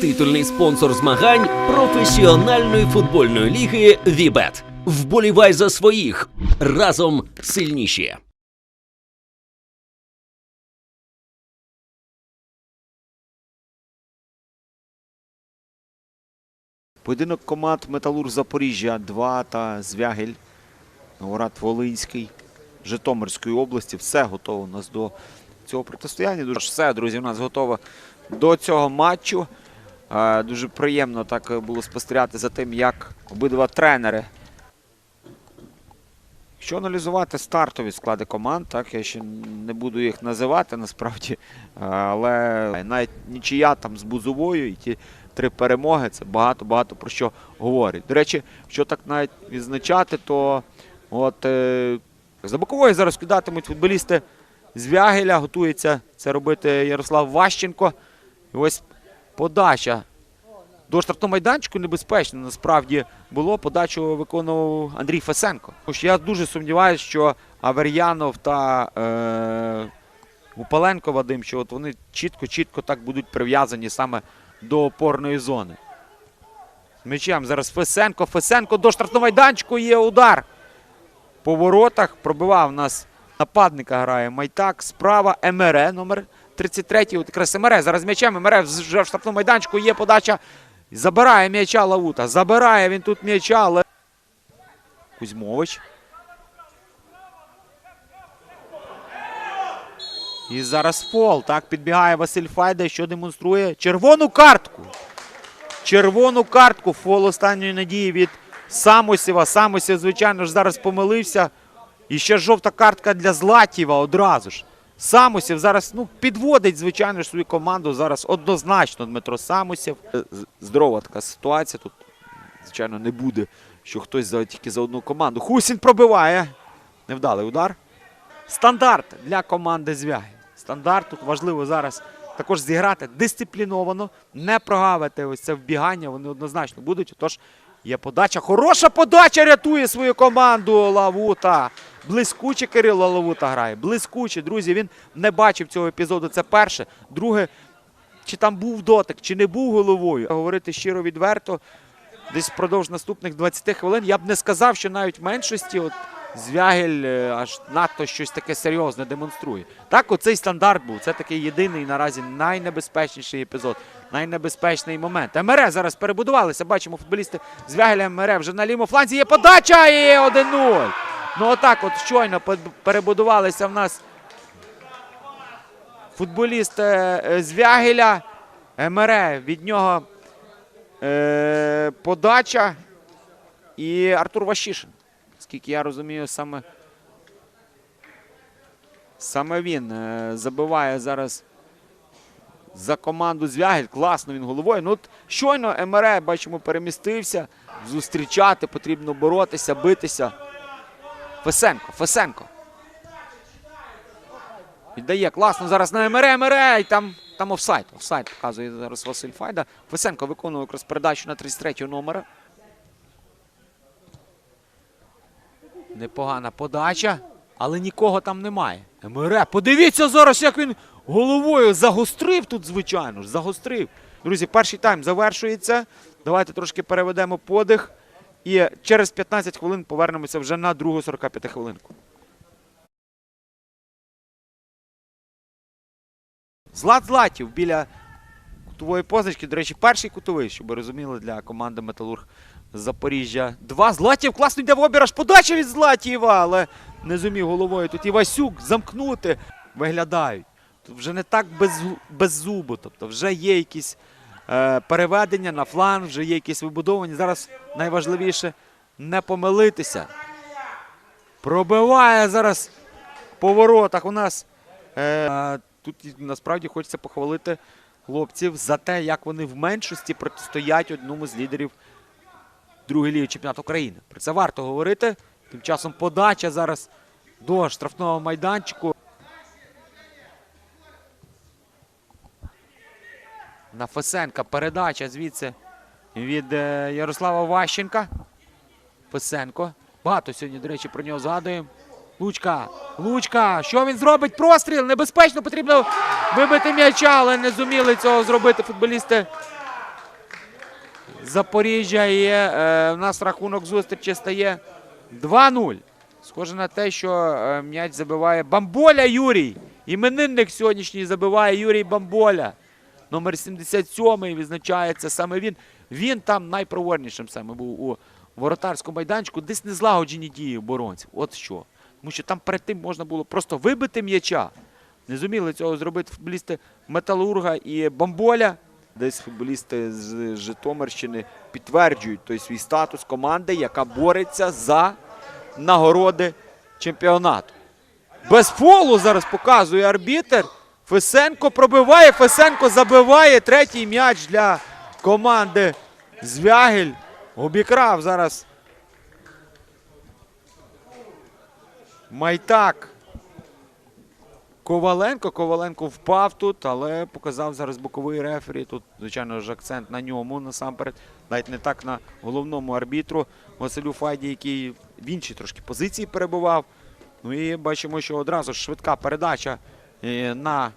Титульний спонсор змагань професіональної футбольної ліги Вібет. Вболівай за своїх разом сильніші. Поєдинок команд Металург Запоріжжя 2 та Звягель, Новоград Волинський, Житомирської області. Все готово у нас до цього протистояння. Дуже все, друзі, у нас готово до цього матчу. Е, Дуже приємно так було спостерігати за тим, як обидва тренери. Якщо аналізувати стартові склади команд, так я ще не буду їх називати насправді, е, але навіть нічия там з Бузовою і ті три перемоги це багато-багато про що говорить. До речі, що так навіть відзначати, то от е, за бокової зараз кидатимуть футболісти з Вягеля, готується це робити Ярослав Ващенко. І ось подача до штрафного майданчику небезпечно насправді було. Подачу виконував Андрій Фесенко. Тому я дуже сумніваюся, що Авер'янов та е, Упаленко Вадим, що от вони чітко-чітко так будуть прив'язані саме до опорної зони. З М'ячем зараз Фесенко. Фесенко до штрафного майданчику є удар. По воротах пробивав нас нападника грає Майтак. Справа МРЕ номер 33. От якраз МРЕ. Зараз м'ячем МРЕ вже в штрафному майданчику є подача. Забирає м'яча Лавута. Забирає він тут м'яча, але. Кузьмович. І зараз фол. Так підбігає Василь Файда, що демонструє червону картку. Червону картку. Фол останньої надії від Самосєва. Самосєв, звичайно ж, зараз помилився. І ще жовта картка для Златєва одразу ж. Самосєв зараз ну, підводить, звичайно, свою команду. Зараз однозначно Дмитро Самосєв. Е, Здорова така ситуація. Тут, звичайно, не буде, що хтось за, тільки за одну команду. Хусін пробиває. Невдалий удар. Стандарт для команди Звягель. Стандарт тут важливо зараз також зіграти дисципліновано, не прогавити ось це вбігання. Вони однозначно будуть. Тож є подача. Хороша подача рятує свою команду Лавута. Блискуче Кирило Лавута грає. Блискуче, друзі. Він не бачив цього епізоду. Це перше. Друге, чи там був дотик, чи не був головою. Говорити щиро відверто. Десь впродовж наступних 20 хвилин я б не сказав, що навіть в меншості от Звягель е, аж надто щось таке серйозне демонструє. Так, оцей стандарт був. Це такий єдиний наразі найнебезпечніший епізод, найнебезпечний момент. МРЕ зараз перебудувалися. Бачимо, футболісти Звягеля МРЕ вже на лівому фланзі. Є подача і 1-0. Ну отак от щойно перебудувалися в нас футболісти е, Звягеля. МРЕ від нього е, подача і Артур Ващишин. Скільки я розумію, саме, саме він е, забиває зараз за команду Звягель. Класно він головою. Ну, щойно МРЕ, бачимо, перемістився. Зустрічати потрібно боротися, битися. Фесенко, Фесенко. Віддає класно зараз на МРЕ, МРЕ, і там, там офсайд. Офсайд показує зараз Василь Файда. Фесенко виконує якраз передачу на 33 номера. Непогана подача, але нікого там немає. МРЕ, подивіться зараз, як він головою загострив тут, звичайно ж, загострив. Друзі, перший тайм завершується. Давайте трошки переведемо подих. І через 15 хвилин повернемося вже на другу 45 хвилинку. Злат Златів біля кутової позначки. До речі, перший кутовий, щоб ви розуміли, для команди Металург Запоріжжя. Два. Златів класно йде в обіраж. Подача від Златєва, але не зумів головою. Тут і Васюк замкнути. Виглядають. Тут вже не так без, без зубу. Тобто вже є якісь переведення на фланг, вже є якісь вибудовані. Зараз найважливіше не помилитися. Пробиває зараз по воротах у нас. Е, тут насправді хочеться похвалити хлопців за те, як вони в меншості протистоять одному з лідерів другої ліги чемпіонату України. Про це варто говорити. Тим часом подача зараз до штрафного майданчику. На Фесенка передача звідси від е, Ярослава Ващенка. Фесенко. Багато сьогодні, до речі, про нього згадуємо. Лучка, Лучка, що він зробить? Простріл! Небезпечно потрібно вибити м'яча, але не зуміли цього зробити футболісти Запоріжжя є. Е, у нас рахунок зустрічі стає 2-0. Схоже на те, що е, м'яч забиває Бамболя Юрій. Іменинник сьогоднішній забиває Юрій Бамболя. Номер 77 відзначається саме він. Він там найпроворнішим саме був у воротарському майданчику, десь незлагоджені дії оборонців. От що. Тому що там перед тим можна було просто вибити м'яча. Не зуміли цього зробити футболісти Металурга і Бамболя. Десь футболісти з Житомирщини підтверджують той свій статус команди, яка бореться за нагороди чемпіонату. Без фолу зараз показує арбітер. Фесенко пробиває, Фесенко забиває третій м'яч для команди Звягель. Обікрав зараз. Майтак. Коваленко. Коваленко впав тут, але показав зараз боковий рефері. Тут, звичайно ж, акцент на ньому насамперед. Навіть не так на головному арбітру Василю Файді, який в іншій трошки позиції перебував. Ну і бачимо, що одразу швидка передача е, на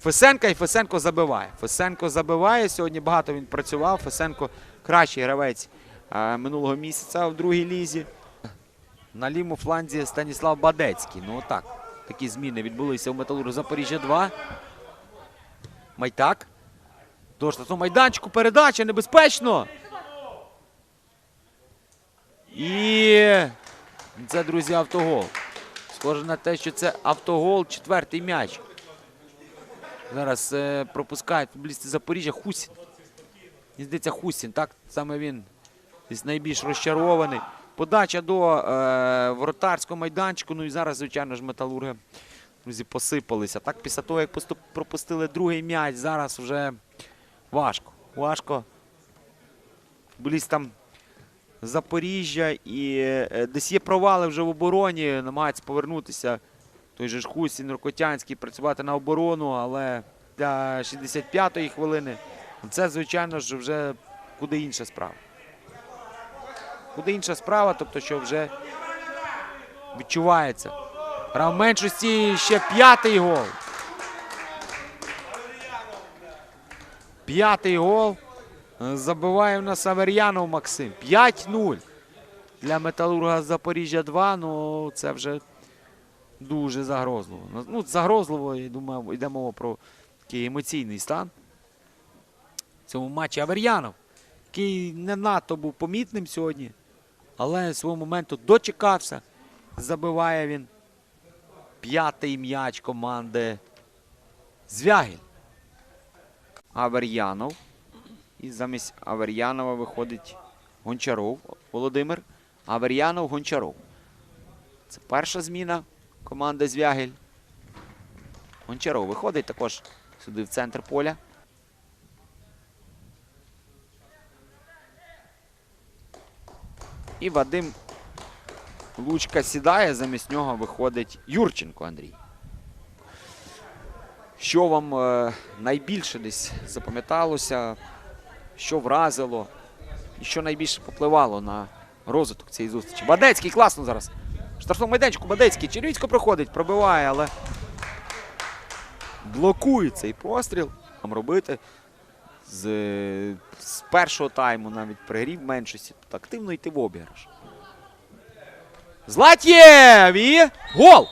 Фесенка, і Фесенко забиває. Фесенко забиває. Сьогодні багато він працював. Фесенко кращий гравець е, минулого місяця в другій лізі. На лівому фланзі Станіслав Бадецький. Ну так, такі зміни відбулися у Металургу Запоріжжя 2. Майтак. До штрафного майданчику передача небезпечно. І це, друзі, автогол. Схоже на те, що це автогол, четвертий м'яч. Зараз е, пропускають футболісти Запоріжжя. Хусін. Мені здається, Хусін. Так саме він десь найбільш розчарований. Подача до е, воротарського майданчику. Ну і зараз, звичайно ж, металурги друзі, посипалися. Так, після того, як поступ, пропустили другий м'яч, зараз вже важко. Важко. Футболістам Запоріжжя і е, десь є провали вже в обороні, намагаються повернутися. Той же ж Хусін, Рокотянський працювати на оборону, але для 65-ї хвилини це, звичайно ж, вже куди інша справа. Куди інша справа, тобто, що вже відчувається. Гра в меншості ще п'ятий гол. П'ятий гол. Забиває в нас Авер'янов Максим. 5-0 для Металурга Запоріжжя 2. Ну, це вже дуже загрозливо. Ну, загрозливо, я думаю, йде мова про такий емоційний стан. В цьому матчі Авер'янов, який не надто був помітним сьогодні, але свого моменту дочекався. Забиває він п'ятий м'яч команди Звягель. Авер'янов. І замість Авер'янова виходить Гончаров Володимир. Авер'янов Гончаров. Це перша зміна команди Звягель. Гончаров виходить також сюди в центр поля. І Вадим Лучка сідає, замість нього виходить Юрченко Андрій. Що вам е, найбільше десь запам'яталося, що вразило і що найбільше попливало на розвиток цієї зустрічі? Бадецький класно зараз. Штрафному майданчику Бадецький. Червіцько проходить, пробиває, але блокує цей постріл. Там робити з, з першого тайму навіть пригрів меншості. Тут активно йти в обіграш. Златєв! І гол!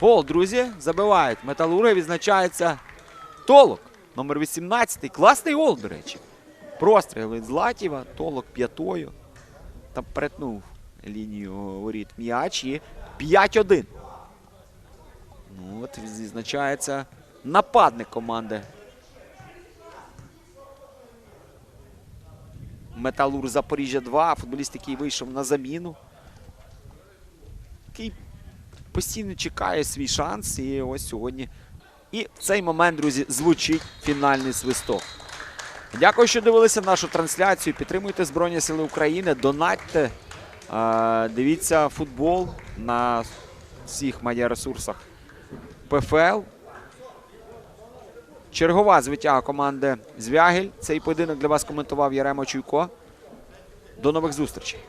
Гол, друзі, забивають. Металурги відзначається Толок. Номер 18. Класний гол, до речі. Простріл від Златєва. Толок п'ятою. Там перетнув лінію воріт м'яч і 5-1. Ну от відзначається нападник команди. Металург Запоріжжя 2. Футболіст, який вийшов на заміну. Який постійно чекає свій шанс. І ось сьогодні. І в цей момент, друзі, звучить фінальний свисток. Дякую, що дивилися нашу трансляцію. Підтримуйте Збройні Сили України, донатьте, дивіться футбол на всіх медіаресурсах ПФЛ. Чергова звитяга команди Звягель. Цей поєдинок для вас коментував Яремо Чуйко. До нових зустрічей.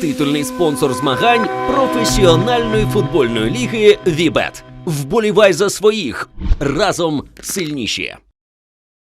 Титульний спонсор змагань професіональної футбольної ліги Вібет. Вболівай за своїх разом сильніші.